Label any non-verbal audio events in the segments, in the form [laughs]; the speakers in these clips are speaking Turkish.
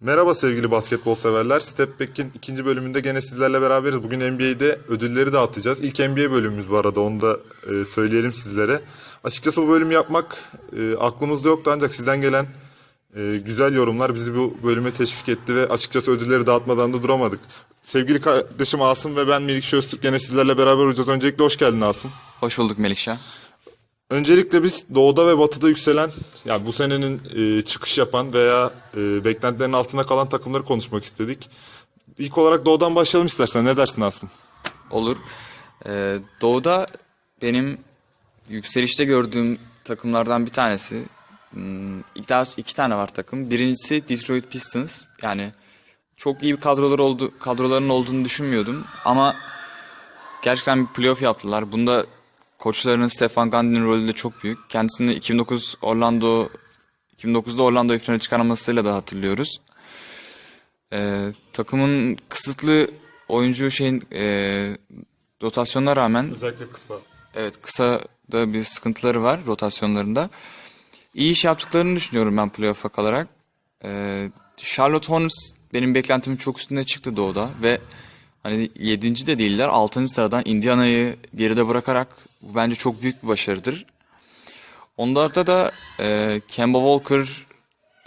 Merhaba sevgili basketbol severler. Step Back'in ikinci bölümünde gene sizlerle beraberiz. Bugün NBA'de ödülleri dağıtacağız. İlk NBA bölümümüz bu arada onu da e, söyleyelim sizlere. Açıkçası bu bölümü yapmak e, aklımızda yoktu ancak sizden gelen e, güzel yorumlar bizi bu bölüme teşvik etti ve açıkçası ödülleri dağıtmadan da duramadık. Sevgili kardeşim Asım ve ben Melik Öztürk gene sizlerle beraber olacağız. Öncelikle hoş geldin Asım. Hoş bulduk Melikşah. Öncelikle biz doğuda ve batıda yükselen, yani bu senenin e, çıkış yapan veya e, beklentilerin altında kalan takımları konuşmak istedik. İlk olarak doğudan başlayalım istersen. Ne dersin Asım? Olur. Ee, Doğu'da benim yükselişte gördüğüm takımlardan bir tanesi. Hmm, İki, daha, iki tane var takım. Birincisi Detroit Pistons. Yani çok iyi bir kadrolar oldu, kadroların olduğunu düşünmüyordum. Ama gerçekten bir playoff yaptılar. Bunda koçlarının Stefan Gandhi'nin rolü de çok büyük. Kendisini 2009 Orlando 2009'da Orlando'yu finale çıkarmasıyla da hatırlıyoruz. Ee, takımın kısıtlı oyuncu şeyin e, rotasyonuna rağmen Özellikle kısa. evet kısa da bir sıkıntıları var rotasyonlarında. İyi iş yaptıklarını düşünüyorum ben playoff'a kalarak. Ee, Charlotte Hornets benim beklentimin çok üstünde çıktı doğuda ve hani 7. de değiller 6. sıradan Indiana'yı geride bırakarak bu bence çok büyük bir başarıdır. Onlarda da e, Kemba Walker,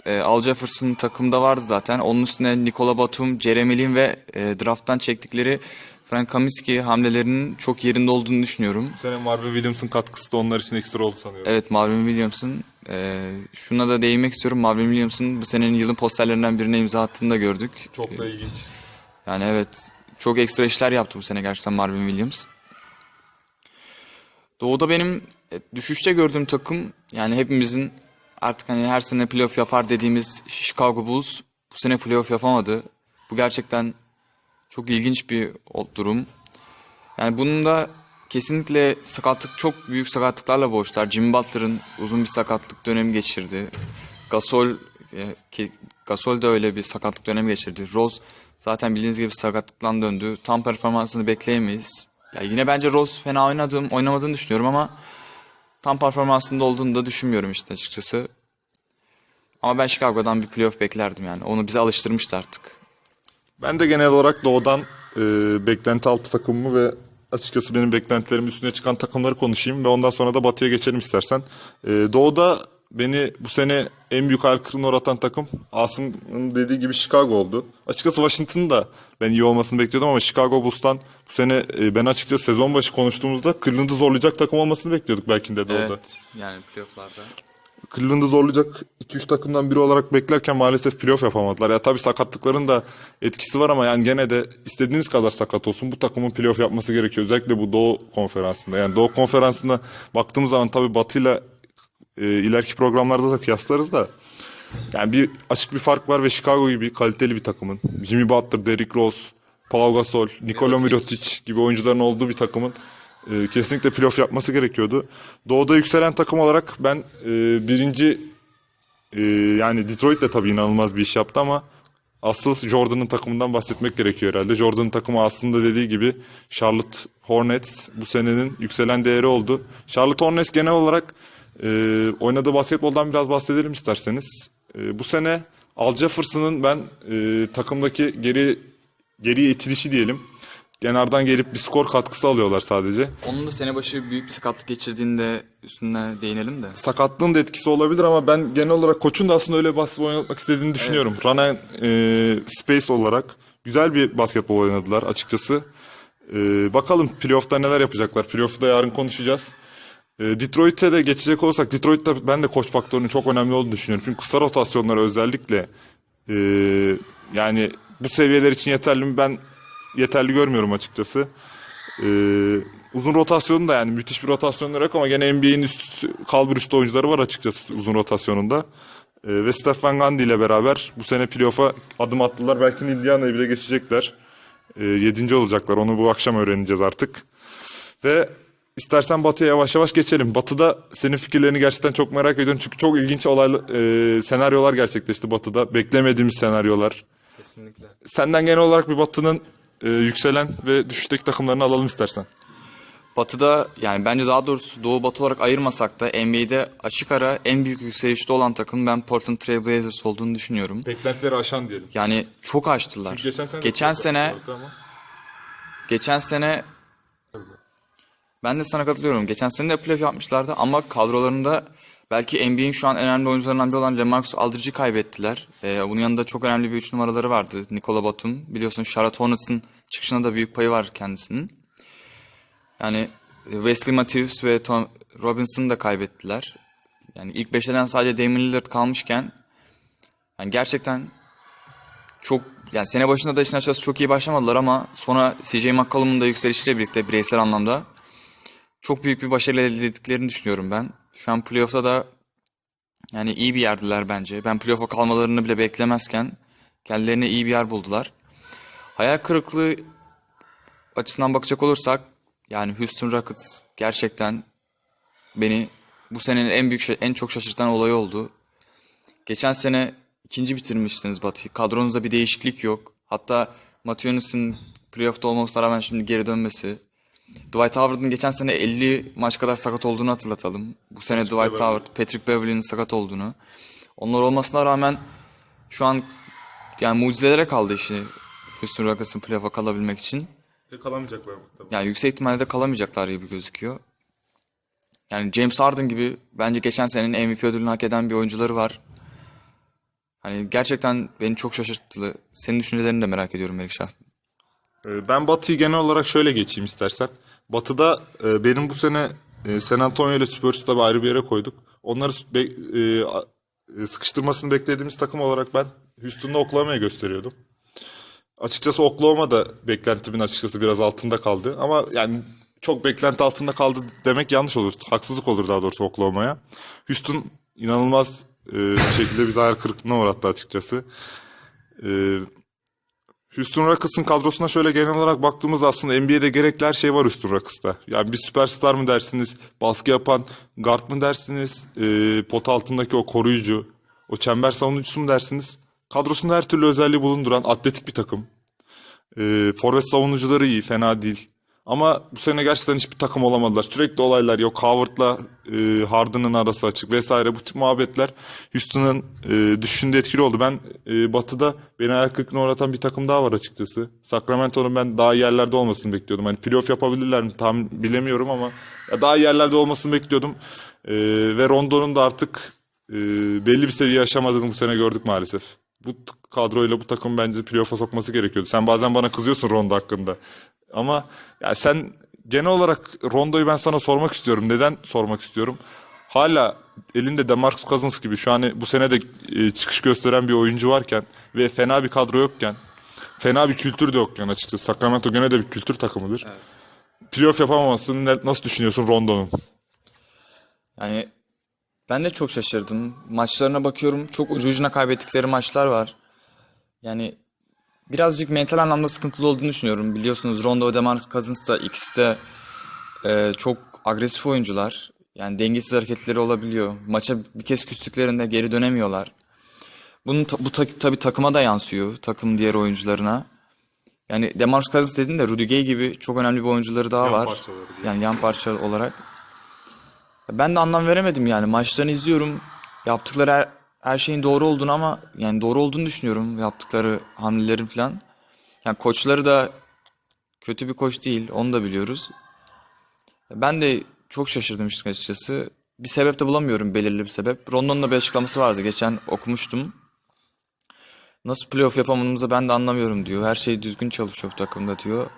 e, Al Jefferson takımda vardı zaten. Onun üstüne Nikola Batum, Jeremy Lin ve e, drafttan çektikleri Frank Kaminsky hamlelerinin çok yerinde olduğunu düşünüyorum. Bu sene Marvin Williams'ın katkısı da onlar için ekstra oldu sanıyorum. Evet Marvin Williams'ın e, şuna da değinmek istiyorum. Marvin Williams'ın bu senenin yılın posterlerinden birine imza attığını da gördük. Çok da ilginç. Yani evet çok ekstra işler yaptı bu sene gerçekten Marvin Williams. Doğu'da benim e, düşüşte gördüğüm takım yani hepimizin artık hani her sene playoff yapar dediğimiz Chicago Bulls bu sene playoff yapamadı. Bu gerçekten çok ilginç bir durum. Yani bunun da kesinlikle sakatlık çok büyük sakatlıklarla boğuştular. Jimmy Butler'ın uzun bir sakatlık dönemi geçirdi. Gasol e, Gasol de öyle bir sakatlık dönemi geçirdi. Rose zaten bildiğiniz gibi sakatlıktan döndü. Tam performansını bekleyemeyiz. Ya yine bence Rose fena oynadım, oynamadığını düşünüyorum ama tam performansında olduğunu da düşünmüyorum işte açıkçası. Ama ben Chicago'dan bir playoff beklerdim yani. Onu bize alıştırmıştı artık. Ben de genel olarak doğudan e, beklenti altı takımımı ve açıkçası benim beklentilerimin üstüne çıkan takımları konuşayım ve ondan sonra da batıya geçelim istersen. E, doğuda beni bu sene en büyük hayal kırıklığına uğratan takım Asım'ın dediği gibi Chicago oldu. Açıkçası Washington'ın da ben iyi olmasını bekliyordum ama Chicago Bulls'tan bu sene e, ben açıkçası sezon başı konuştuğumuzda Cleveland'ı zorlayacak takım olmasını bekliyorduk belki de doğuda. Evet yani playofflarda. Cleveland'ı zorlayacak 2-3 takımdan biri olarak beklerken maalesef playoff yapamadılar. Ya tabii sakatlıkların da etkisi var ama yani gene de istediğiniz kadar sakat olsun bu takımın playoff yapması gerekiyor. Özellikle bu Doğu konferansında. Yani Doğu konferansında baktığımız zaman tabii Batı'yla e, ileriki programlarda da kıyaslarız da yani bir açık bir fark var ve Chicago gibi kaliteli bir takımın Jimmy Butler, Derrick Rose, Pau Gasol, Nikola Mirotic gibi oyuncuların olduğu bir takımın e, kesinlikle playoff yapması gerekiyordu. Doğuda yükselen takım olarak ben e, birinci e, yani Detroit de tabii inanılmaz bir iş yaptı ama asıl Jordan'ın takımından bahsetmek gerekiyor herhalde. Jordan'ın takımı aslında dediği gibi Charlotte Hornets bu senenin yükselen değeri oldu. Charlotte Hornets genel olarak e, oynadığı basketboldan biraz bahsedelim isterseniz. E, bu sene Al Jefferson'ın ben e, takımdaki geri geriye itilişi diyelim. Kenardan gelip bir skor katkısı alıyorlar sadece. Onun da sene başı büyük bir sakatlık geçirdiğinde üstüne değinelim de. Sakatlığın da etkisi olabilir ama ben genel olarak koçun da aslında öyle basketbol oynatmak istediğini düşünüyorum. Rana e, Space olarak güzel bir basketbol oynadılar açıkçası. E, bakalım playoff'ta neler yapacaklar. Playoff'u da yarın konuşacağız. E, Detroit'e de geçecek olursak Detroit'te ben de koç faktörünün çok önemli olduğunu düşünüyorum. Çünkü kısa rotasyonları özellikle e, yani bu seviyeler için yeterli mi ben yeterli görmüyorum açıkçası. Ee, uzun rotasyonu da yani müthiş bir rotasyonları yok ama gene NBA'in üst kalbur üstü oyuncuları var açıkçası uzun rotasyonunda. Ee, ve Stefan Gandhi ile beraber bu sene playoff'a adım attılar. Belki Indiana'yı bile geçecekler. Ee, yedinci olacaklar. Onu bu akşam öğreneceğiz artık. Ve istersen Batı'ya yavaş yavaş geçelim. Batı'da senin fikirlerini gerçekten çok merak ediyorum. Çünkü çok ilginç olaylı e, senaryolar gerçekleşti Batı'da. Beklemediğimiz senaryolar. Kesinlikle. Senden genel olarak bir Batı'nın e, yükselen ve düşüşteki takımlarını alalım istersen. Batı'da yani bence daha doğrusu Doğu Batı olarak ayırmasak da NBA'de açık ara en büyük yükselişte olan takım ben Portland Trail Blazers olduğunu düşünüyorum. Beklentileri aşan diyelim. Yani çok aştılar. Çünkü geçen sene geçen sene geçen sene ben de sana katılıyorum. Geçen sene de playoff yapmışlardı ama kadrolarında belki NBA'in şu an önemli oyuncularından biri olan Lamarcus Aldridge'i kaybettiler. Ee, bunun yanında çok önemli bir üç numaraları vardı. Nikola Batum. Biliyorsun Charlotte Hornets'ın çıkışına da büyük payı var kendisinin. Yani e, Wesley Matthews ve Tom Robinson'ı da kaybettiler. Yani ilk beşeden sadece Damian Lillard kalmışken yani gerçekten çok yani sene başında da işin açıkçası çok iyi başlamadılar ama sonra CJ McCollum'un da yükselişiyle birlikte bireysel anlamda çok büyük bir başarı elde ettiklerini düşünüyorum ben. Şu an playoff'ta da yani iyi bir yerdiler bence. Ben playoff'a kalmalarını bile beklemezken kendilerine iyi bir yer buldular. Hayal kırıklığı açısından bakacak olursak yani Houston Rockets gerçekten beni bu senenin en büyük en çok şaşırtan olayı oldu. Geçen sene ikinci bitirmiştiniz Batı'yı. Kadronuzda bir değişiklik yok. Hatta Matthewn'un playoff'ta olmamasına rağmen şimdi geri dönmesi. Dwight Howard'ın geçen sene 50 maç kadar sakat olduğunu hatırlatalım. Bu sene Dwight Beverley. Howard, Patrick Beverley'nin sakat olduğunu. Onlar olmasına rağmen şu an yani mucizelere kaldı işi Houston Rockets'ın playoff'a kalabilmek için. Pek kalamayacaklar muhtemelen. Yani yüksek ihtimalle de kalamayacaklar gibi gözüküyor. Yani James Harden gibi bence geçen senenin MVP ödülünü hak eden bir oyuncuları var. Hani gerçekten beni çok şaşırttı. Senin düşüncelerini de merak ediyorum Melikşah. Ee, Ben Batı'yı genel olarak şöyle geçeyim istersen. Batı'da e, benim bu sene e, San Antonio ile Spurs'u da bir ayrı bir yere koyduk. Onları be- e, e, sıkıştırmasını beklediğimiz takım olarak ben Houston'da Oklahoma'ya gösteriyordum. Açıkçası Oklahoma da beklentimin açıkçası biraz altında kaldı. Ama yani çok beklenti altında kaldı demek yanlış olur. Haksızlık olur daha doğrusu Oklahoma'ya. Houston inanılmaz e, bir şekilde bizi hayal kırıklığına uğrattı açıkçası. E, Houston Rockets'ın kadrosuna şöyle genel olarak baktığımızda aslında NBA'de gerekli her şey var Houston Rockets'ta. Yani bir süperstar mı dersiniz, baskı yapan guard mı dersiniz, e, pot altındaki o koruyucu, o çember savunucusu mu dersiniz? Kadrosunda her türlü özelliği bulunduran atletik bir takım. E, forvet savunucuları iyi, fena değil. Ama bu sene gerçekten hiçbir takım olamadılar. Sürekli olaylar yok. Howard'la e, Harden'ın arası açık vesaire. Bu tip muhabbetler Houston'ın e, düşünde etkili oldu. Ben e, Batı'da beni ayak kırıklığına uğratan bir takım daha var açıkçası. Sacramento'nun ben daha yerlerde olmasını bekliyordum. Hani playoff yapabilirler mi tam bilemiyorum ama ya daha yerlerde olmasını bekliyordum. E, ve Rondo'nun da artık e, belli bir seviye aşamadığını bu sene gördük maalesef. Bu kadroyla bu takım bence playoff'a sokması gerekiyordu. Sen bazen bana kızıyorsun Rondo hakkında. Ama ya sen genel olarak Rondo'yu ben sana sormak istiyorum. Neden sormak istiyorum? Hala elinde DeMarcus Cousins gibi şu an bu sene de e, çıkış gösteren bir oyuncu varken ve fena bir kadro yokken, fena bir kültür de yokken açıkçası. Sacramento gene de bir kültür takımıdır. Playoff yapamamasını nasıl düşünüyorsun Rondo'nun? Yani ben de çok şaşırdım. Maçlarına bakıyorum. Çok ucu ucuna kaybettikleri maçlar var. Yani birazcık mental anlamda sıkıntılı olduğunu düşünüyorum. Biliyorsunuz Rondo ve DeMarcus Cousins da ikisi de e, çok agresif oyuncular. Yani dengesiz hareketleri olabiliyor. Maça bir kez küstüklerinde geri dönemiyorlar. Bunun ta- bu ta- tabii takıma da yansıyor. Takım diğer oyuncularına. Yani DeMarcus Cousins dediğin de Rudy Gay gibi çok önemli bir oyuncuları daha Yan var. parçaları diye. Yani yan parça olarak. Ben de anlam veremedim yani. Maçlarını izliyorum. Yaptıkları her, her şeyin doğru olduğunu ama yani doğru olduğunu düşünüyorum. Yaptıkları hamlelerin falan. Yani koçları da kötü bir koç değil. Onu da biliyoruz. Ben de çok şaşırdım işin açıkçası. Bir sebep de bulamıyorum belirli bir sebep. Rondo'nun bir açıklaması vardı. Geçen okumuştum. Nasıl playoff yapamadığımızı ben de anlamıyorum diyor. Her şey düzgün çalışıyor bu takımda diyor.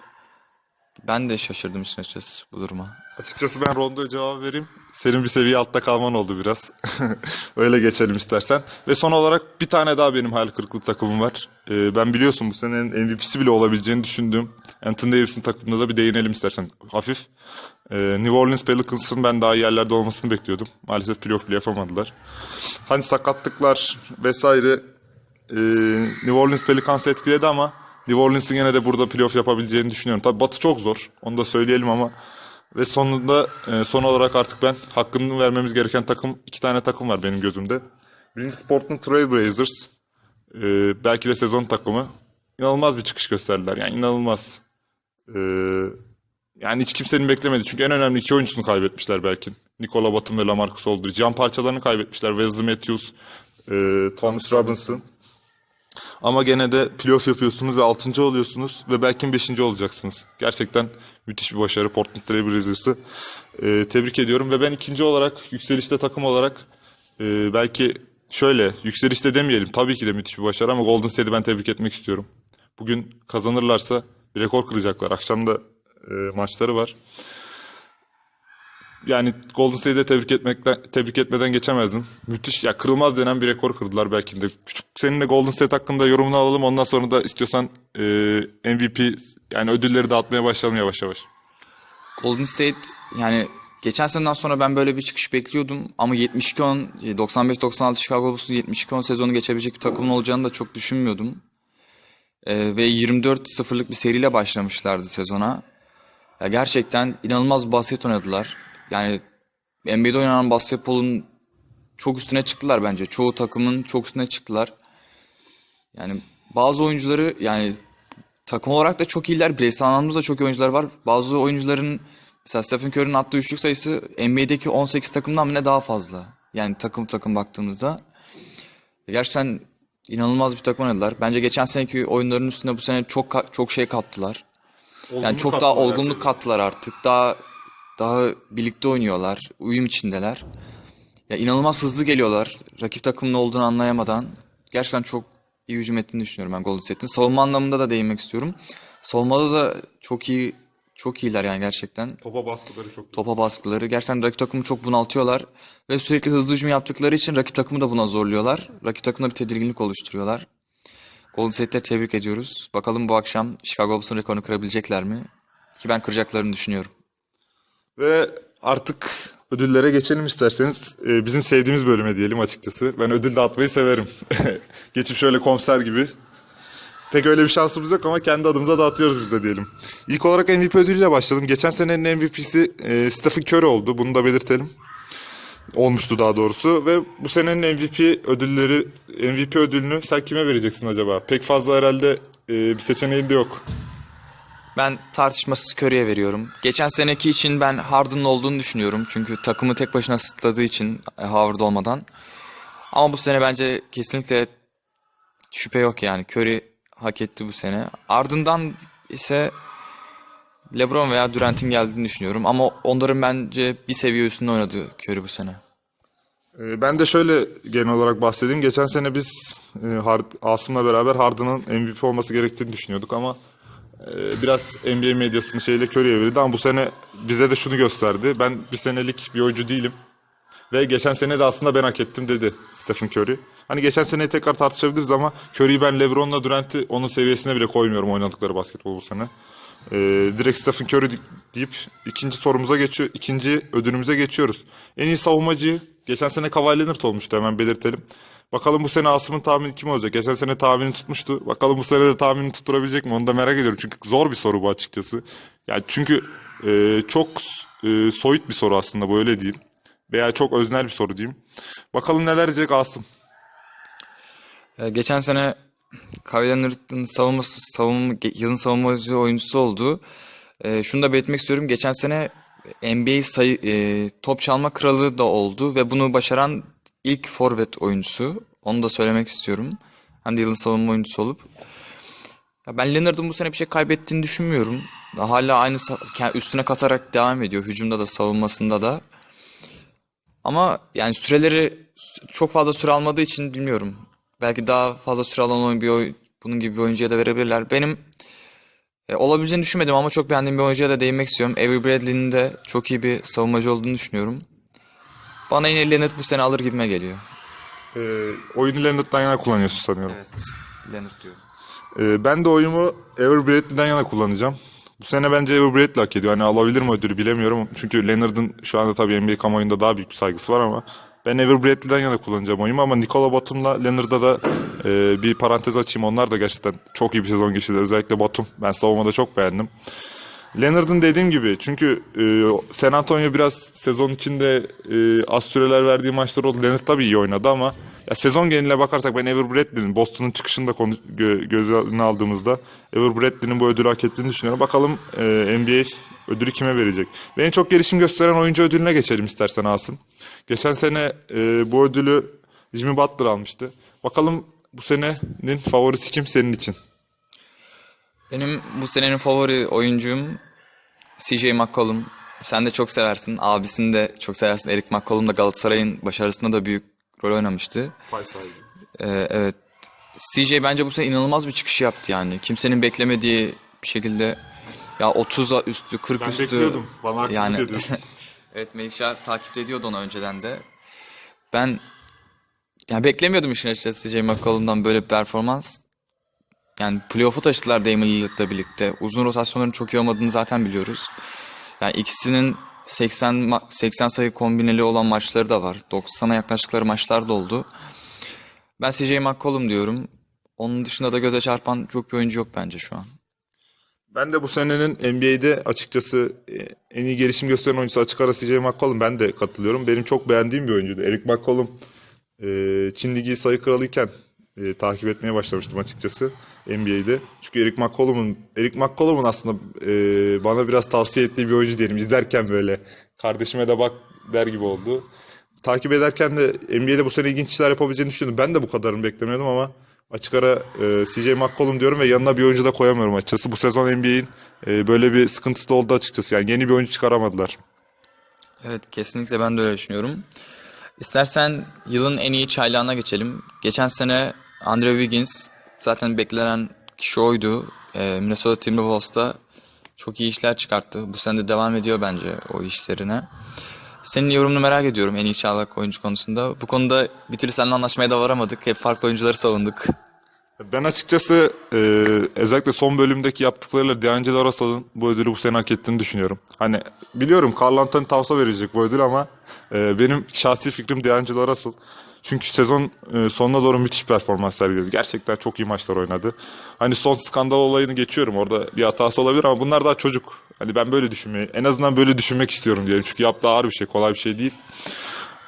Ben de şaşırdım işin açıkçası bu duruma. Açıkçası ben Rondo'ya cevap vereyim. Senin bir seviye altta kalman oldu biraz. [laughs] Öyle geçelim istersen. Ve son olarak bir tane daha benim hayal kırıklığı takımım var. Ee, ben biliyorsun bu senenin MVP'si bile olabileceğini düşündüğüm Anthony Davis'in takımına da bir değinelim istersen hafif. Ee, New Orleans Pelicans'ın ben daha iyi yerlerde olmasını bekliyordum. Maalesef playoff bile yapamadılar. Hani sakatlıklar vesaire e, New Orleans Pelicans'ı etkiledi ama New Orleans'ın yine de burada playoff yapabileceğini düşünüyorum. Tabii Batı çok zor. Onu da söyleyelim ama ve sonunda e, son olarak artık ben hakkını vermemiz gereken takım iki tane takım var benim gözümde. Birincisi Portland Trail Blazers. E, belki de sezon takımı. İnanılmaz bir çıkış gösterdiler. Yani inanılmaz. E, yani hiç kimsenin beklemedi. Çünkü en önemli iki oyuncusunu kaybetmişler belki. Nikola Batum ve Lamarcus Aldridge. Can parçalarını kaybetmişler. Wesley Matthews, e, Thomas Robinson. Ama gene de playoff yapıyorsunuz ve 6. oluyorsunuz ve belki 5. olacaksınız. Gerçekten müthiş bir başarı Portland Trail Blazers'ı. E, tebrik ediyorum ve ben ikinci olarak yükselişte takım olarak e, belki şöyle yükselişte demeyelim tabii ki de müthiş bir başarı ama Golden State'i ben tebrik etmek istiyorum. Bugün kazanırlarsa bir rekor kıracaklar. Akşam da e, maçları var. Yani Golden State'i tebrik etmekten tebrik etmeden geçemezdim. Müthiş ya kırılmaz denen bir rekor kırdılar belki de. Küçük senin de Golden State hakkında yorumunu alalım. Ondan sonra da istiyorsan e, MVP yani ödülleri dağıtmaya başlayalım yavaş yavaş. Golden State yani geçen seneden sonra ben böyle bir çıkış bekliyordum ama 72-10 95-96 Chicago Bulls'un 72-10 sezonu geçebilecek bir takımın olacağını da çok düşünmüyordum. Ee, ve 24-0'lık bir seriyle başlamışlardı sezona. Ya gerçekten inanılmaz basket oynadılar. Yani NBA'de oynanan basketbolun çok üstüne çıktılar bence. Çoğu takımın çok üstüne çıktılar. Yani bazı oyuncuları yani takım olarak da çok iyiler. Bireysel anlamda da çok iyi oyuncular var. Bazı oyuncuların mesela Stephen Curry'nin attığı üçlük sayısı NBA'deki 18 takımdan bile daha fazla. Yani takım takım baktığımızda. Gerçekten inanılmaz bir takım oynadılar. Bence geçen seneki oyunların üstüne bu sene çok çok şey kattılar. Yani çok daha olgunluk kattılar artık. Daha daha birlikte oynuyorlar. Uyum içindeler. Ya inanılmaz hızlı geliyorlar. Rakip takımın olduğunu anlayamadan. Gerçekten çok iyi hücum ettiğini düşünüyorum ben Golden State'in. Savunma anlamında da değinmek istiyorum. Savunmada da çok iyi çok iyiler yani gerçekten. Topa baskıları çok Topa baskıları. Gerçekten rakip takımı çok bunaltıyorlar. Ve sürekli hızlı hücum yaptıkları için rakip takımı da buna zorluyorlar. Rakip takımda bir tedirginlik oluşturuyorlar. Golden State'te tebrik ediyoruz. Bakalım bu akşam Chicago Bulls'un rekorunu kırabilecekler mi? Ki ben kıracaklarını düşünüyorum. Ve artık ödüllere geçelim isterseniz. Ee, bizim sevdiğimiz bölüme diyelim açıkçası. Ben ödül dağıtmayı severim. [laughs] Geçip şöyle konser gibi. Pek öyle bir şansımız yok ama kendi adımıza dağıtıyoruz biz de diyelim. İlk olarak MVP ödülüyle başlayalım. Geçen senenin MVP'si e, Stephen Curry oldu. Bunu da belirtelim. Olmuştu daha doğrusu. Ve bu senenin MVP ödülleri, MVP ödülünü sen kime vereceksin acaba? Pek fazla herhalde e, bir seçeneğin de yok. Ben tartışmasız Curry'e veriyorum. Geçen seneki için ben Harden'ın olduğunu düşünüyorum. Çünkü takımı tek başına sırtladığı için e, Howard olmadan. Ama bu sene bence kesinlikle şüphe yok yani. Curry hak etti bu sene. Ardından ise LeBron veya Durant'in geldiğini düşünüyorum. Ama onların bence bir seviye üstünde oynadı Curry bu sene. Ee, Ben de şöyle genel olarak bahsedeyim. Geçen sene biz e, Asım'la beraber Harden'ın MVP olması gerektiğini düşünüyorduk ama biraz NBA medyasının şeyle Curry'e verildi ama bu sene bize de şunu gösterdi. Ben bir senelik bir oyuncu değilim. Ve geçen sene de aslında ben hak ettim dedi Stephen Curry. Hani geçen seneyi tekrar tartışabiliriz ama Curry'i ben LeBron'la Durant'i onun seviyesine bile koymuyorum oynadıkları basketbol bu sene. Ee, direkt Stephen Curry de- deyip ikinci sorumuza geçiyor, ikinci ödülümüze geçiyoruz. En iyi savunmacı geçen sene Kawhi Leonard olmuştu hemen belirtelim. Bakalım bu sene Asım'ın tahmini kim olacak? Geçen sene tahmini tutmuştu. Bakalım bu sene de tahmini tutturabilecek mi? Onu da merak ediyorum. Çünkü zor bir soru bu açıkçası. Yani çünkü e, çok e, soyut bir soru aslında bu öyle diyeyim. Veya çok öznel bir soru diyeyim. Bakalım neler diyecek Asım. Ee, Geçen sene Kawhi Leonard'ın savunması, savunma, yılın savunmacı oyuncusu oldu. Ee, şunu da belirtmek istiyorum. Geçen sene NBA sayı, e, top çalma kralı da oldu ve bunu başaran ilk forvet oyuncusu. Onu da söylemek istiyorum. Hem de yılın savunma oyuncusu olup. Ya ben Leonard'ın bu sene bir şey kaybettiğini düşünmüyorum. Hala aynı üstüne katarak devam ediyor. Hücumda da savunmasında da. Ama yani süreleri çok fazla süre almadığı için bilmiyorum. Belki daha fazla süre alan bir oy, bunun gibi bir oyuncuya da verebilirler. Benim e, olabileceğini düşünmedim ama çok beğendiğim bir oyuncuya da değinmek istiyorum. Avery Bradley'nin de çok iyi bir savunmacı olduğunu düşünüyorum. Bana yine Leonard bu sene alır gibime geliyor. E, oyunu Leonard'dan yana kullanıyorsun sanıyorum. Evet. Leonard diyorum. Ee, ben de oyumu Ever Bradley'den yana kullanacağım. Bu sene bence Ever Bradley hak ediyor. Hani alabilir mi ödülü bilemiyorum. Çünkü Leonard'ın şu anda tabii NBA kamuoyunda daha büyük bir saygısı var ama ben Ever Bradley'den yana kullanacağım oyumu ama Nikola Batum'la Leonard'a da e, bir parantez açayım. Onlar da gerçekten çok iyi bir sezon geçirdiler. Özellikle Batum. Ben savunmada çok beğendim. Leonard'ın dediğim gibi çünkü e, San Antonio biraz sezon içinde e, az süreler verdiği maçlar oldu. Leonard tabii iyi oynadı ama ya sezon geneline bakarsak ben Ever Bradley'nin Boston'un çıkışında konu, gö, göz önüne aldığımızda Ever Bradley'nin bu ödülü hak ettiğini düşünüyorum. Bakalım e, NBA Ödülü kime verecek? Ve en çok gelişim gösteren oyuncu ödülüne geçelim istersen Asım. Geçen sene e, bu ödülü Jimmy Butler almıştı. Bakalım bu senenin favorisi kim senin için? Benim bu senenin favori oyuncum CJ McCollum. Sen de çok seversin. Abisini de çok seversin. Eric McCollum da Galatasaray'ın başarısında da büyük rol oynamıştı. Ee, evet. CJ bence bu sene inanılmaz bir çıkış yaptı yani. Kimsenin beklemediği bir şekilde ya 30'a üstü, 40 Ben üstü. bekliyordum. Bana Yani-. [laughs] Evet Melikşah takip ediyordu onu önceden de. Ben yani beklemiyordum işin açıkçası CJ McCollum'dan böyle bir performans. Yani playoff'u taşıdılar Damian Lillard'la birlikte. Uzun rotasyonların çok iyi olmadığını zaten biliyoruz. Yani ikisinin 80 ma- 80 sayı kombineli olan maçları da var. 90'a yaklaştıkları maçlar da oldu. Ben CJ McCollum diyorum. Onun dışında da göze çarpan çok bir oyuncu yok bence şu an. Ben de bu senenin NBA'de açıkçası e, en iyi gelişim gösteren oyuncusu açık ara CJ McCollum. Ben de katılıyorum. Benim çok beğendiğim bir oyuncuydu. Eric McCollum e, Çin Ligi sayı kralıyken e, takip etmeye başlamıştım açıkçası NBA'de. Çünkü Eric McCollum'un Eric McCollum'un aslında e, bana biraz tavsiye ettiği bir oyuncu diyelim. İzlerken böyle kardeşime de bak der gibi oldu. Takip ederken de NBA'de bu sene ilginç işler yapabileceğini düşünüyordum. Ben de bu kadarını beklemiyordum ama açık ara e, CJ McCollum diyorum ve yanına bir oyuncu da koyamıyorum açıkçası. Bu sezon NBA'in e, böyle bir sıkıntısı da oldu açıkçası. Yani yeni bir oyuncu çıkaramadılar. Evet kesinlikle ben de öyle düşünüyorum. İstersen yılın en iyi çaylağına geçelim. Geçen sene Andrew Wiggins zaten beklenen kişi oydu. Ee, Minnesota Timberwolves'ta çok iyi işler çıkarttı. Bu sene de devam ediyor bence o işlerine. Senin yorumunu merak ediyorum en iyi çaylak oyuncu konusunda. Bu konuda bir türlü seninle anlaşmaya da varamadık. Hep farklı oyuncuları savunduk. Ben açıkçası e, özellikle son bölümdeki yaptıklarıyla D'Angelo Russell'ın bu ödülü bu sene hak ettiğini düşünüyorum. Hani biliyorum Carl Anthony Towns'a verecek bu ödül ama e, benim şahsi fikrim D'Angelo Russell. Çünkü sezon e, sonuna doğru müthiş performans sergiledi. Gerçekten çok iyi maçlar oynadı. Hani son skandal olayını geçiyorum. Orada bir hatası olabilir ama bunlar daha çocuk. Hani ben böyle düşünmeyi, en azından böyle düşünmek istiyorum diyelim. Çünkü yaptığı ağır bir şey, kolay bir şey değil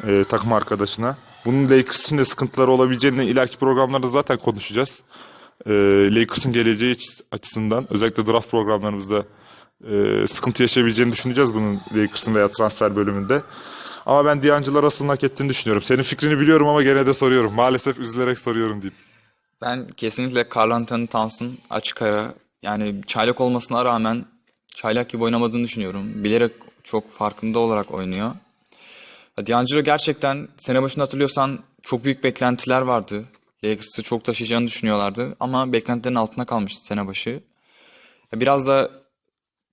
e, takım arkadaşına. Bunun Lakers için de sıkıntıları olabileceğini ileriki programlarda zaten konuşacağız. E, Lakers'ın geleceği açısından özellikle draft programlarımızda e, sıkıntı yaşayabileceğini düşüneceğiz bunun Lakers'ın veya transfer bölümünde. Ama ben D'Angelo Russell'ın hak ettiğini düşünüyorum. Senin fikrini biliyorum ama gene de soruyorum. Maalesef üzülerek soruyorum diyeyim. Ben kesinlikle Carl Anthony Towns'ın açık ara yani çaylak olmasına rağmen çaylak gibi oynamadığını düşünüyorum. Bilerek çok farkında olarak oynuyor. D'Angelo gerçekten sene başında hatırlıyorsan çok büyük beklentiler vardı. Lakers'ı çok taşıyacağını düşünüyorlardı ama beklentilerin altında kalmıştı sene başı. Biraz da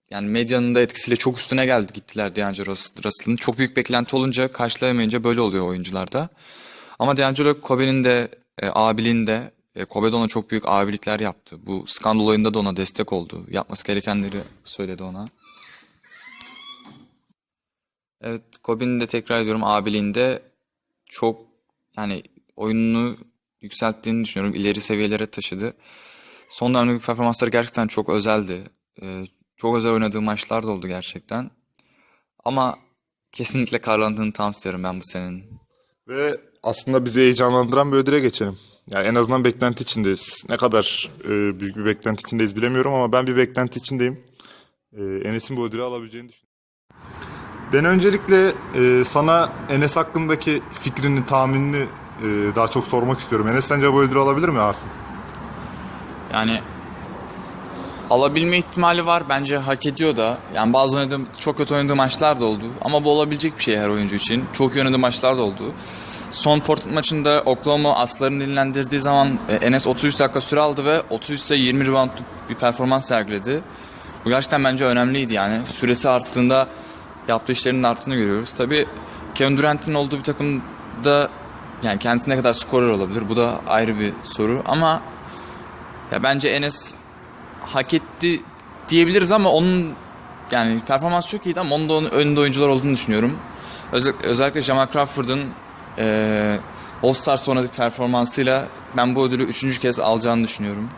yani medyanın da etkisiyle çok üstüne geldi gittiler D'Angelo Russell'ın. Çok büyük beklenti olunca karşılayamayınca böyle oluyor oyuncularda. Ama D'Angelo Kobe'nin de e, abiliğinin de e, Kobe de ona çok büyük abilikler yaptı. Bu skandal oyunda da ona destek oldu. Yapması gerekenleri söyledi ona. Evet Kobe'nin de tekrar ediyorum abiliğinde çok yani oyununu yükselttiğini düşünüyorum. İleri seviyelere taşıdı. Son dönemdeki performansları gerçekten çok özeldi. E, çok özel oynadığı maçlar da oldu gerçekten. Ama kesinlikle Karl Anthony Towns diyorum ben bu senenin. Ve aslında bizi heyecanlandıran bir ödüle geçelim. Yani en azından beklenti içindeyiz. Ne kadar e, büyük bir beklenti içindeyiz bilemiyorum ama ben bir beklenti içindeyim. E, Enes'in bu ödülü alabileceğini düşünüyorum. Ben öncelikle e, sana Enes hakkındaki fikrini, tahminini e, daha çok sormak istiyorum. Enes sence bu ödülü alabilir mi Asım? Yani alabilme ihtimali var. Bence hak ediyor da. Yani bazı oynadığım, çok kötü oynadığı maçlar da oldu. Ama bu olabilecek bir şey her oyuncu için. Çok iyi oynadığı maçlar da oldu. Son Portland maçında Oklahoma aslarını dinlendirdiği zaman e, Enes 33 dakika süre aldı ve 33 ise 20 reboundluk bir performans sergiledi. Bu gerçekten bence önemliydi yani. Süresi arttığında yaptığı işlerin arttığını görüyoruz. Tabii Kevin Durant'in olduğu bir takımda yani kendisi ne kadar skorer olabilir bu da ayrı bir soru ama ya bence Enes hak etti diyebiliriz ama onun yani performans çok iyiydi ama onun da onun önünde oyuncular olduğunu düşünüyorum. Özellikle, özellikle Jamal Crawford'ın eee All Star sonraki performansıyla ben bu ödülü üçüncü kez alacağını düşünüyorum.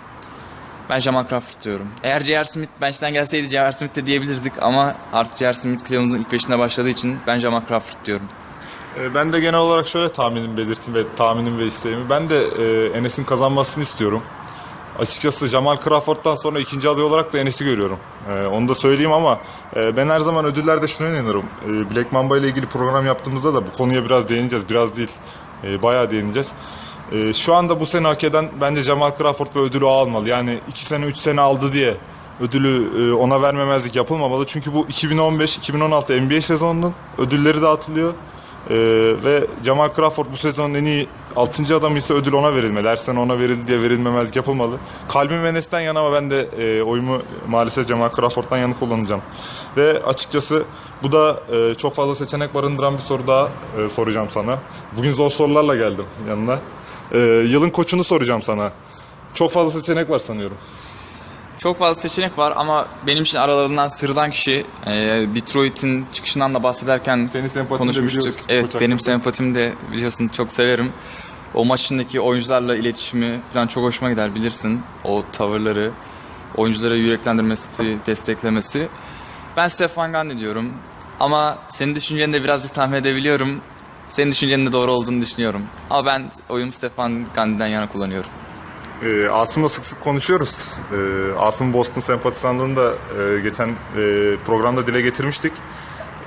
Ben Jamal Crawford diyorum. Eğer J.R. Smith bench'ten gelseydi J.R. Smith de diyebilirdik ama artık J.R. Smith Cleveland'ın ilk beşinde başladığı için ben Jamal Crawford diyorum. E, Ben de genel olarak şöyle tahminimi belirttim ve tahminim ve isteğimi. Ben de e, Enes'in kazanmasını istiyorum. açıkçası Jamal Crawford'dan sonra ikinci aday olarak da Enes'i görüyorum. Ee, onu da söyleyeyim ama e, ben her zaman ödüllerde şuna inanırım. Ee, Black Mamba ile ilgili program yaptığımızda da bu konuya biraz değineceğiz. Biraz değil, e, bayağı değineceğiz. Ee, şu anda bu sene hak eden bence Jamal Crawford ve ödülü almalı. Yani iki sene, üç sene aldı diye ödülü e, ona vermemezlik yapılmamalı. Çünkü bu 2015-2016 NBA sezonunun ödülleri dağıtılıyor. Ee, ve Jamal Crawford bu sezonun en iyi 6. adamı ise ödül ona verilmeli. Her ona verildi diye verilmemezlik yapılmalı. Kalbim Enes'ten yana ama ben de e, oyumu maalesef Jamal Crawford'dan yana kullanacağım. Ve açıkçası bu da e, çok fazla seçenek barındıran bir soru daha e, soracağım sana. Bugün zor sorularla geldim yanına. E, yılın koçunu soracağım sana. Çok fazla seçenek var sanıyorum. Çok fazla seçenek var ama benim için aralarından sıyrılan kişi e, Detroit'in çıkışından da bahsederken Senin konuşmuştuk. Evet koç benim sempatim de biliyorsun çok severim. O maçındaki oyuncularla iletişimi falan çok hoşuma gider bilirsin. O tavırları, oyuncuları yüreklendirmesi, desteklemesi. Ben Stefan Gandhi diyorum. Ama senin düşünceni de birazcık tahmin edebiliyorum. Senin düşüncenin de doğru olduğunu düşünüyorum. Ama ben oyumu Stefan Gandhi'den yana kullanıyorum. Ee, Asım'la sık sık konuşuyoruz. Ee, Asım Boston sempatizanlığını da e, geçen e, programda dile getirmiştik.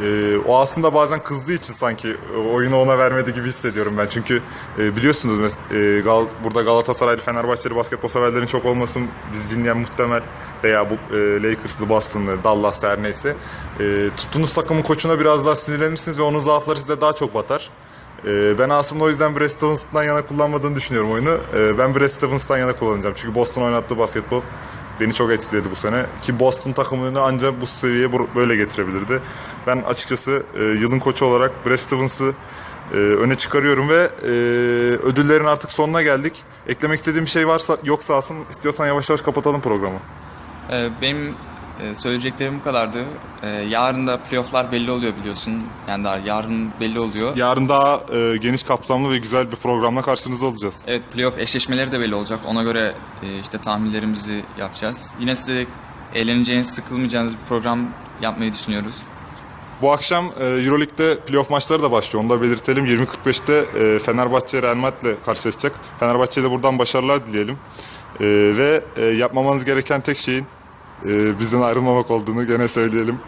Ee, o aslında bazen kızdığı için sanki e, oyunu ona vermedi gibi hissediyorum ben. Çünkü e, biliyorsunuz e, Gal- burada Galatasaraylı, Fenerbahçeli basketbol severlerin çok olmasın biz dinleyen muhtemel veya bu e, Lakers'lı, Boston'lı, Dallas'lı her neyse. E, tuttuğunuz takımın koçuna biraz daha sinirlenirsiniz ve onun zaafları size daha çok batar. Ee, ben Asım'ın o yüzden Brad Stevens'tan yana kullanmadığını düşünüyorum oyunu. Ee, ben Brad Stevens'tan yana kullanacağım. Çünkü Boston oynattığı basketbol beni çok etkiledi bu sene. Ki Boston takımını ancak bu seviyeye böyle getirebilirdi. Ben açıkçası e, yılın koçu olarak Brad Stevens'ı e, öne çıkarıyorum ve e, ödüllerin artık sonuna geldik. Eklemek istediğim bir şey varsa yoksa Asım istiyorsan yavaş yavaş kapatalım programı. Ee, Benim e, söyleyeceklerim bu kadardı. Ee, Yarın da playofflar belli oluyor biliyorsun. Yani daha yarın belli oluyor. Yarın daha e, geniş kapsamlı ve güzel bir programla karşınızda olacağız. Evet playoff eşleşmeleri de belli olacak. Ona göre e, işte tahminlerimizi yapacağız. Yine size eğleneceğiniz, sıkılmayacağınız bir program yapmayı düşünüyoruz. Bu akşam e, Euroleague'de playoff maçları da başlıyor. Onu da belirtelim. 20.45'te e, Fenerbahçe Real Madrid'le karşılaşacak. Fenerbahçe'ye de buradan başarılar dileyelim. E, ve e, yapmamanız gereken tek şeyin e, bizden ayrılmamak olduğunu gene söyleyelim.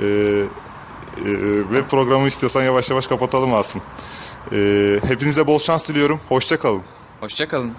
E, e, ve programı istiyorsan yavaş yavaş kapatalım Asım. E, hepinize bol şans diliyorum. Hoşça kalın. Hoşçakalın.